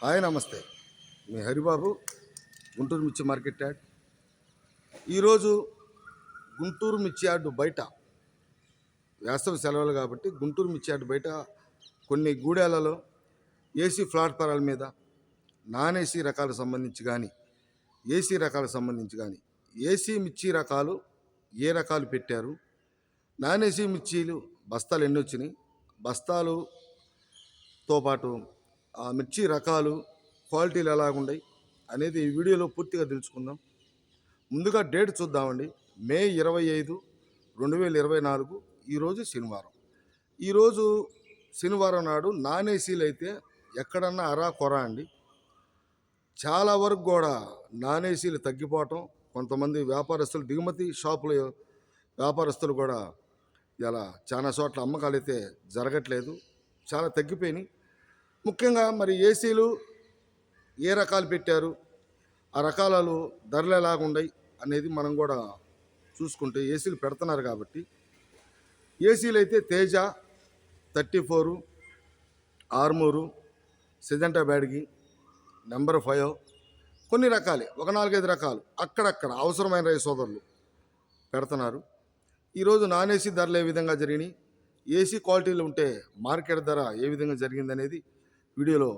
Hi నమస్తే. మీ హరిబాబు గుంటూరు మిర్చి market yard ఈరోజు గుంటూరు మిర్చి యార్డు బయట వేసవి సెలవులు కాబట్టి గుంటూరు మిర్చి యార్డు బయట కొన్ని గూడెలలో ఏసీ ప్లాట్ఫారాల మీద నాన్ ఏసీ రకాలకు సంబంధించి కానీ ఏసీ రకాలకు సంబంధించి కానీ ఏసీ మిర్చి రకాలు ఏ రకాలు పెట్టారు? నాన్ ఏసీ మిర్చీలు బస్తాలు ఎన్ని వచ్చినాయి? బస్తాలుతో పాటు ఆ మిర్చి రకాలు క్వాలిటీలు ఎలాగున్నాయి అనేది ఈ వీడియోలో పూర్తిగా తెలుసుకుందాం. ముందుగా డేట్ చూద్దామండి. మే ఇరవై ఐదు రెండు వేల ఇరవై నాలుగు ఈరోజు శనివారం. ఈరోజు శనివారం నాడు నాన్ ఏసీలు అయితే ఎక్కడన్నా అరా కొరా అండి. చాలా వరకు కూడా నాన్ ఏసీలు తగ్గిపోవటం కొంతమంది వ్యాపారస్తులు దిగుమతి షాపుల వ్యాపారస్తులు కూడా ఇలా చాలా చోట్ల అమ్మకాలు అయితే జరగట్లేదు. చాలా తగ్గిపోయినాయి. ముఖ్యంగా మరి ఏసీలు ఏ రకాలు పెట్టారు? ఆ రకాలలో ధరలు ఎలాగున్నాయి అనేది మనం కూడా చూసుకుంటే ఏసీలు పెడుతున్నారు కాబట్టి. ఏసీలు అయితే Teja thirty four Armoor Syngenta Byadgi number five కొన్ని రకాలే ఒక నాలుగైదు రకాలు అక్కడక్కడ అవసరమైన రై సోదరులు పెడుతున్నారు. ఈరోజు నాన్ ఏసీ ధరలు ఏ విధంగా జరిగినాయి? ఏసీ క్వాలిటీలు ఉంటే మార్కెట్ ధర ఏ విధంగా జరిగింది అనేది వీడియోలో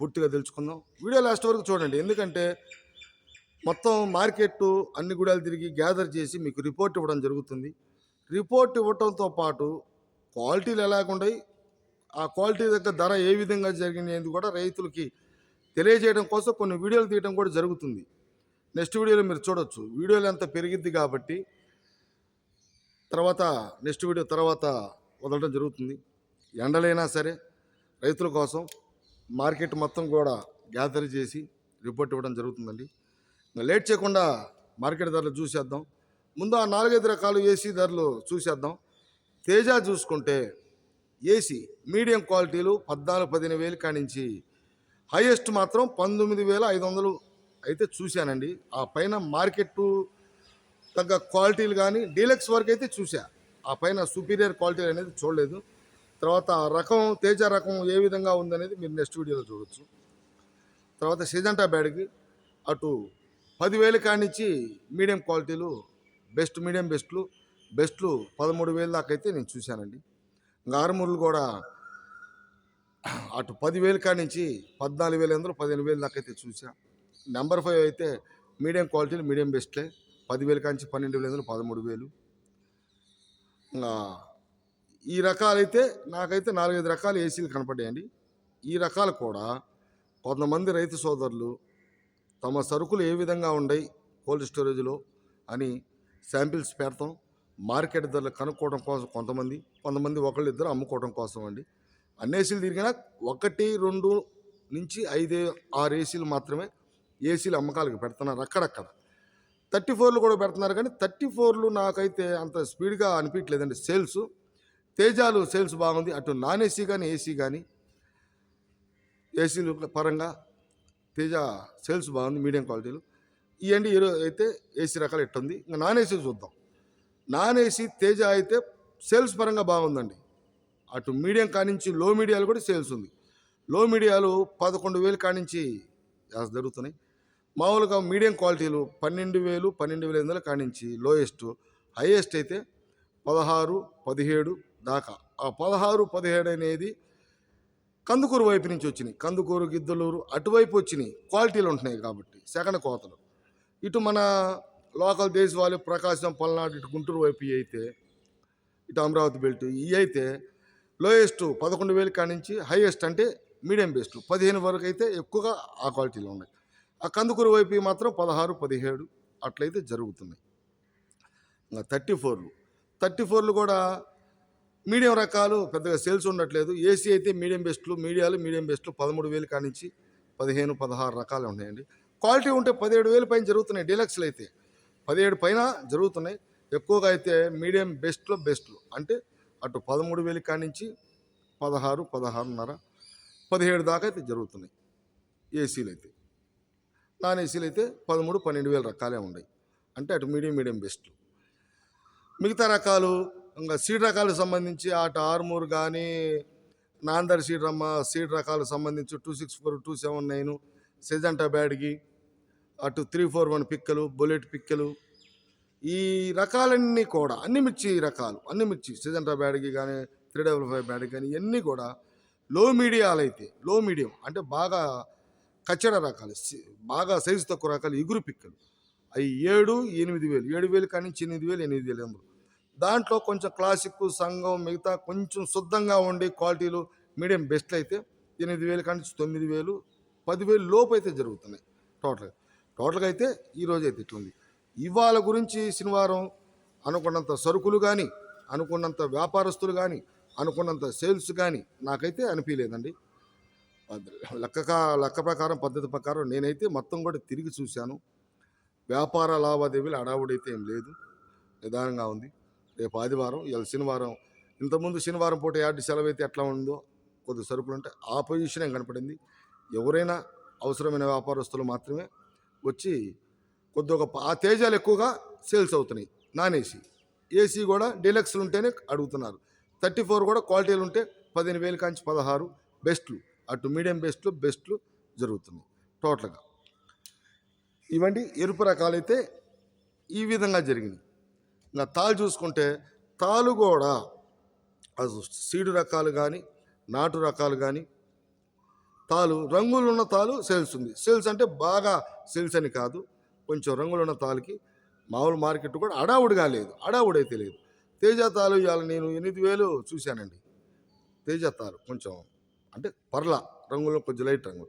పూర్తిగా తెలుసుకుందాం. వీడియో లాస్ట్ వరకు చూడండి. ఎందుకంటే మొత్తం మార్కెట్ అన్ని గుడాలు తిరిగి గ్యాదర్ చేసి మీకు రిపోర్ట్ ఇవ్వడం జరుగుతుంది. రిపోర్ట్ ఇవ్వడంతో పాటు క్వాలిటీలు ఎలాగుండయి ఆ క్వాలిటీ దగ్గర ధర ఏ విధంగా జరిగినది కూడా రైతులకి తెలియజేయడం కోసం కొన్ని వీడియోలు తీయడం కూడా జరుగుతుంది. నెక్స్ట్ వీడియోలో మీరు చూడొచ్చు. వీడియోలు ఎంత పెరిగిద్ది కాబట్టి తర్వాత నెక్స్ట్ వీడియో తర్వాత వదలడం జరుగుతుంది. ఎండలైనా సరే రైతుల కోసం మార్కెట్ మొత్తం కూడా గ్యాదర్ చేసి రిపోర్ట్ ఇవ్వడం జరుగుతుందండి. ఇంకా లేట్ చేయకుండా మార్కెట్ ధరలు చూసేద్దాం. ముందు ఆ నాలుగైదు రకాలు ఏసీ ధరలు చూసేద్దాం. తేజ చూసుకుంటే ఏసీ మీడియం క్వాలిటీలు పద్నాలుగు పదిహేను వేలు కానించి హైయెస్ట్ మాత్రం పంతొమ్మిది వేల ఐదు వందలు అయితే చూశానండి. ఆ పైన మార్కెట్ తగ్గ క్వాలిటీలు కానీ డీలక్స్ వరకు అయితే చూసా ఆ పైన సుపీరియర్ క్వాలిటీ అనేది చూడలేదు. తర్వాత రకం తేజ రకం ఏ విధంగా ఉందనేది మీరు నెక్స్ట్ వీడియోలో చూడొచ్చు. తర్వాత సిజంటా బ్యాడ్కి అటు పదివేలు కానించి మీడియం క్వాలిటీలు బెస్ట్ మీడియం బెస్ట్లు బెస్ట్లు పదమూడు వేలు దాకా అయితే నేను చూశానండి. ఇంకా ఆరుమూరులు కూడా అటు పదివేలు కానించి పద్నాలుగు వేలు ఎందులో పదిహేను వేలు దాకా అయితే చూసా నెంబర్ ఫైవ్ అయితే మీడియం క్వాలిటీలు మీడియం బెస్ట్లే. పదివేలు కాంచి పన్నెండు వేలు ఎందులో పదమూడు వేలు. ఇంకా ఈ రకాలైతే నాకైతే నాలుగైదు రకాల ఏసీలు కనపడ్డాయండి. ఈ రకాలు కూడా కొంతమంది రైతు సోదరులు తమ సరుకులు ఏ విధంగా ఉన్నాయి కోల్డ్ స్టోరేజ్లో అని శాంపిల్స్ పెడతాం మార్కెట్ ధరలు కనుక్కోవడం కోసం కొంతమంది కొంతమంది ఒకళ్ళు ఇద్దరు అమ్ముకోవడం కోసం అండి. అన్ని ఏసీలు తిరిగినా ఒకటి రెండు నుంచి ఐదు ఆరు ఏసీలు మాత్రమే ఏసీలు అమ్మకాలకు పెడుతున్నారు అక్కడక్కడ. థర్టీ ఫోర్లు కూడా పెడుతున్నారు కానీ థర్టీ ఫోర్లు నాకైతే అంత స్పీడ్గా అనిపించలేదండి సేల్స్ తేజాలు సేల్స్ బాగుంది. అటు నాన్ ఏసీ కానీ ఏసీ కానీ ఏసీలు పరంగా తేజ సేల్స్ బాగుంది మీడియం క్వాలిటీలు. ఈ అండి ఈరోజు అయితే ఏసీ రకాలు ఎట్టుంది? ఇంకా నాన్ ఏసీ చూద్దాం. నాన్ ఏసీ తేజ అయితే సేల్స్ పరంగా బాగుందండి. అటు మీడియం కానించి లో మీడియాలు కూడా సేల్స్ ఉంది. లో మీడియాలు పదకొండు వేలు కానించి జరుగుతున్నాయి. మామూలుగా మీడియం క్వాలిటీలు పన్నెండు వేలు పన్నెండు వేల ఎనిమిది కానించి లోయెస్ట్ హైయెస్ట్ అయితే పదహారు పదిహేడు దాకా. ఆ పదహారు పదిహేడు అనేది కందుకూరు వైపు నుంచి వచ్చినాయి. కందుకూరు గిద్దలూరు అటువైపు వచ్చినాయి. క్వాలిటీలు ఉంటున్నాయి కాబట్టి సెకండ్ కోతలు. ఇటు మన లోకల్ దేశవాళి ప్రకాశం పల్నాడు ఇటు గుంటూరు వైపు అయితే ఇటు అమరావతి బెల్ట్ ఇవి అయితే లోయెస్ట్ పదకొండు వేలు కానించి హైయెస్ట్ అంటే మీడియం బెస్ట్. పదిహేను వరకు అయితే ఎక్కువగా ఆ క్వాలిటీలో ఉన్నాయి. ఆ కందుకూరు వైపు మాత్రం పదహారు పదిహేడు అట్లయితే జరుగుతున్నాయి. ఇంకా థర్టీ ఫోర్లు. థర్టీ ఫోర్లు కూడా మీడియం రకాలు పెద్దగా సేల్స్ ఉండట్లేదు. ఏసీ అయితే మీడియం బెస్ట్లు మీడియాలు మీడియం బెస్ట్లు పదమూడు వేలు కానించి పదిహేను పదహారు రకాలు ఉన్నాయండి. క్వాలిటీ ఉంటే పదిహేడు వేలు పైన జరుగుతున్నాయి డీలక్స్లు అయితే. పదిహేడు పైన జరుగుతున్నాయి. ఎక్కువగా అయితే మీడియం బెస్ట్లో బెస్ట్లు. అంటే అటు పదమూడు వేలు కానించి పదహారు పదహారున్నర పదిహేడు దాకా అయితే జరుగుతున్నాయి ఏసీలు అయితే. నాన్ ఏసీలు అయితే పదమూడు పన్నెండు వేల రకాలే ఉన్నాయి. అంటే అటు మీడియం మీడియం బెస్ట్లు. మిగతా రకాలు ఇంకా సీడ్ రకాలకు సంబంధించి అటు ఆర్మూర్ కానీ నాందర్ సీడ్ రమ్మ సీడ్ రకాలకు సంబంధించి two six four two seven nine సెజంటా Byadgi అటు త్రీ ఫోర్ వన్ పిక్కలు బుల్లెట్ పిక్కలు. ఈ రకాలన్నీ కూడా అన్ని మిర్చి రకాలు అన్ని మిర్చి సెజంటా బ్యాడ్కి కానీ త్రీ డబుల్ ఫైవ్ బ్యాడ్కి కానీ ఇవన్నీ కూడా లో మీడియాలు అయితే లో మీడియం అంటే బాగా కచ్చడ రకాలు బాగా సైజు తక్కువ రకాలు ఎగురు పిక్కలు. అవి ఏడు ఎనిమిది వేలు ఏడు వేలు కానీ ఎనిమిది వేలు ఎనిమిది వేలు అందులో దాంట్లో కొంచెం క్లాసిక్ సంఘం మిగతా కొంచెం శుద్ధంగా ఉండి క్వాలిటీలు మీడియం బెస్ట్ అయితే ఎనిమిది వేలు కానీ తొమ్మిది వేలు పదివేలు లోపు అయితే జరుగుతున్నాయి టోటల్గా. టోటల్గా అయితే ఈరోజు అయితే ఇట్లుంది. ఇవాళ గురించి శనివారం అనుకున్నంత సరుకులు కానీ అనుకున్నంత వ్యాపారస్తులు కానీ అనుకున్నంత సేల్స్ కానీ నాకైతే అనిపించలేదండి లెక్క కా- లెక్క ప్రకారం పద్ధతి ప్రకారం నేనైతే మొత్తం కూడా తిరిగి చూశాను. వ్యాపార లావాదేవీలు అడావుడైతే ఏం లేదు. నిదానంగా ఉంది. రేపు ఆదివారం ఇవాళ శనివారం. ఇంతకుముందు శనివారం పూట యార్డు సెలవు అయితే ఎట్లా ఉందో కొద్ది సరుకులు ఉంటే ఆ పొజిషనే కనపడింది. ఎవరైనా అవసరమైన వ్యాపారస్తులు మాత్రమే వచ్చి కొద్ది ఒక ఆ తేజాలు ఎక్కువగా సేల్స్ అవుతున్నాయి. నాన్ ఏసీ ఏసీ కూడా డీలక్స్లు ఉంటేనే అడుగుతున్నారు. థర్టీ ఫోర్ కూడా క్వాలిటీలు ఉంటే పదిహేను వేలు కాంచి పదహారు. బెస్ట్లు. అటు మీడియం బెస్ట్లు బెస్ట్లు జరుగుతున్నాయి. టోటల్గా. ఇవండి ఎరుపు రకాలైతే ఈ విధంగా జరిగింది. ఇంకా తాలు చూసుకుంటే తాలు కూడా అది సీడు రకాలు కానీ నాటు రకాలు కానీ తాలు రంగులు ఉన్న తాలు సేల్స్ ఉంది. సేల్స్ అంటే బాగా సేల్స్ అని కాదు. కొంచెం రంగులు ఉన్న తాలుకి మామూలు మార్కెట్ కూడా అడావుడిగా లేదు. అడావుడైతే అయితే లేదు. తేజ తాలు ఇవాళ నేను ఎనిమిది వేలు చూశానండి. తేజ తాలు కొంచెం అంటే పర్ల రంగులో కొంచెం లైట్ రంగు.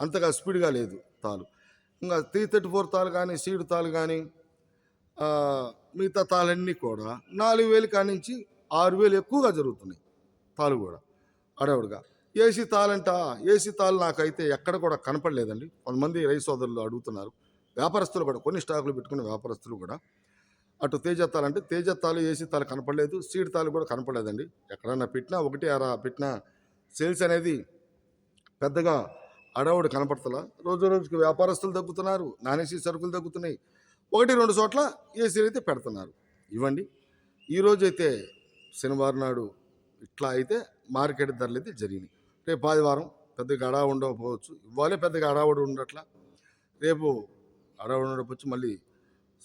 అంతగా స్పీడ్గా లేదు తాలు ఇంకా త్రీ థర్టీ ఫోర్ తాలు కానీ సీడ్ తాలు కానీ మిగతా తాళన్నీ కూడా నాలుగు వేలు కానించి ఆరు వేలు ఎక్కువగా జరుగుతున్నాయి తాలు కూడా. అడవుడుగా. ఏసీ తాళంట? ఏసీ తాళ్ళు నాకైతే ఎక్కడ కూడా కనపడలేదండి. కొంతమంది రైతు సోదరులు అడుగుతున్నారు. వ్యాపారస్తులు కూడా కొన్ని స్టాకులు పెట్టుకునే వ్యాపారస్తులు కూడా. అటు తేజత్తాలు అంటే తేజత్తాలు ఏసీ తాలు కనపడలేదు. సీడ్ తాలు కూడా కనపడలేదండి. ఎక్కడన్నా పెట్టినా ఒకటి అరా పెట్టినా సేల్స్ అనేది పెద్దగా అడవుడు కనపడతలా. రోజు రోజుకి వ్యాపారస్తులు తగ్గుతున్నారు. నాన్ ఏసీ సరుకులు తగ్గుతున్నాయి. ఒకటి రెండు చోట్ల ఏసీలు అయితే పెడుతున్నారు. ఇవ్వండి. ఈరోజు అయితే శనివారం నాడు ఇట్లా అయితే మార్కెట్ ధరలు అయితే జరిగినాయి. రేపు ఆదివారం పెద్దగా అడా ఉండకపోవచ్చు. ఇవ్వాలే పెద్దగా అడావుడు ఉండట్లా. రేపు అడావుడు ఉండకపోవచ్చు. మళ్ళీ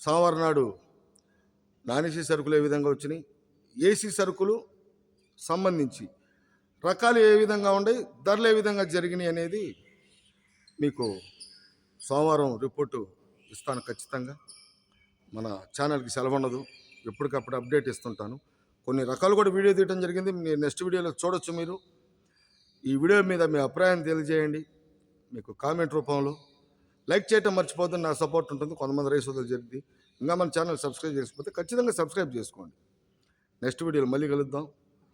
సోమవారం నాడు నాన్ ఏసీ సరుకులు ఏ విధంగా వచ్చినాయి? ఏసీ సరుకులు సంబంధించి రకాలు ఏ విధంగా ఉన్నాయి? ధరలు ఏ విధంగా జరిగినాయి అనేది మీకు సోమవారం రిపోర్టు ఇస్తాను ఖచ్చితంగా. మన ఛానల్కి సెలవు ఉండదు ఎప్పటికప్పుడు అప్డేట్ ఇస్తుంటాను. కొన్ని రకాలు కూడా వీడియో తీయడం జరిగింది. మీరు నెక్స్ట్ వీడియోలో చూడొచ్చు మీరు. ఈ వీడియో మీద మీ అభిప్రాయం తెలియజేయండి. మీకు కామెంట్ రూపంలో లైక్ చేయటం మర్చిపోతే నా సపోర్ట్ ఉంటుంది. కొంతమంది రైస్ జరిగింది. ఇంకా మన ఛానల్ సబ్స్క్రైబ్ చేసుకపోతే ఖచ్చితంగా సబ్స్క్రైబ్ చేసుకోండి. నెక్స్ట్ వీడియోలో మళ్ళీ కలుద్దాం.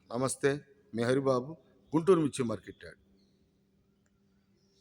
నమస్తే. మీ హరిబాబు గుంటూరు మిర్చి మార్కెట్ యాడ్